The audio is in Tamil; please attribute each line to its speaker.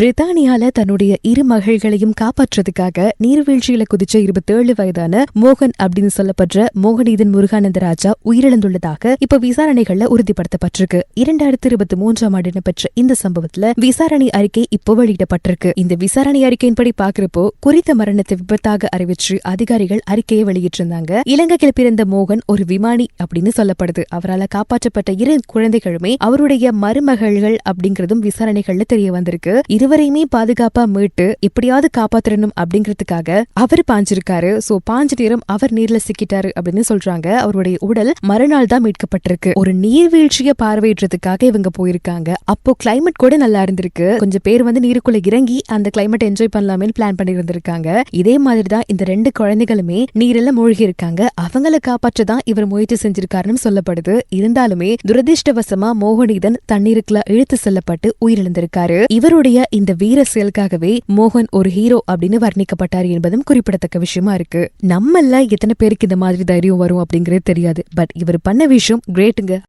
Speaker 1: பிரித்தானியால தன்னுடைய இரு மகள்களையும் காப்பாற்றுறதுக்காக நீர்வீழ்ச்சியில குதிச்ச இருபத்தேழு வயதான மோகன் அப்படின்னு சொல்லப்படுற மோகனீதன் முருகானந்த ராஜா உயிரிழந்துள்ளதாக இப்ப விசாரணைகள்ல உறுதிப்படுத்தப்பட்டிருக்கு. இரண்டாயிரத்தி இருபத்தி மூன்றாம் ஆண்டு நடைபெற்ற இந்த சம்பவத்துல விசாரணை அறிக்கை இப்போ வெளியிடப்பட்டிருக்கு. இந்த விசாரணை அறிக்கையின்படி பாக்குறப்போ குறித்த மரணத்தை விபத்தாக அறிவிச்சு அதிகாரிகள் அறிக்கையை வெளியிட்டிருந்தாங்க. இலங்கையில் பிறந்த மோகன் ஒரு விமானி அப்படின்னு சொல்லப்படுது. அவரால் காப்பாற்றப்பட்ட இரு குழந்தைகளுமே அவருடைய மருமகள்கள் அப்படிங்கறதும் விசாரணைகள்ல தெரிய வந்திருக்கு. இருவரையுமே பாதுகாப்பா மீட்டு எப்படியாவது காப்பாத்திரணும் அப்படிங்கறதுக்காக அவர் பாஞ்சிருக்காரு. சோ பாஞ்ச நேரம் அவர் நீர்ல சிக்கிட்டாரு அப்படின்னு சொல்றாங்க. அவருடைய உடல் மறுநாள் தான் மீட்கப்பட்டிருக்கு. ஒரு நீர்வீழ்ச்சியை பார்வையிடுறதுக்காக இவங்க போயிருக்காங்க. அப்போ கிளைமேட் கூட நல்லா இருந்திருக்கு. கொஞ்சம் பேர் வந்து நீருக்குள்ள இறங்கி அந்த கிளைமேட் என்ஜாய் பண்ணலாமே பிளான் பண்ணி இருந்திருக்காங்க இதே மாதிரி தான் இந்த ரெண்டு குழந்தைகளுமே நீரில் மூழ்கி இருக்காங்க அவங்கள காப்பாற்ற தான் இவர் முயற்சி செஞ்சிருக்காருன்னு சொல்லப்படுது. இருந்தாலுமே துரதிர்ஷ்டவசமா மோகனீதன் தண்ணீருக்குள்ள இழுத்து செல்லப்பட்டு உயிரிழந்திருக்காரு. இவருடைய இந்த வீர செயலுக்காகவே மோகன் ஒரு ஹீரோ அப்படின்னு வர்ணிக்கப்பட்டார் என்பதும் குறிப்பிடத்தக்க விஷயமா இருக்கு. நம்மள எத்தனை பேருக்கு இந்த மாதிரி தைரியம் வரும் அப்படிங்கறது தெரியாது. பட் இவர் பண்ண விஷயம் கிரேட்டுங்க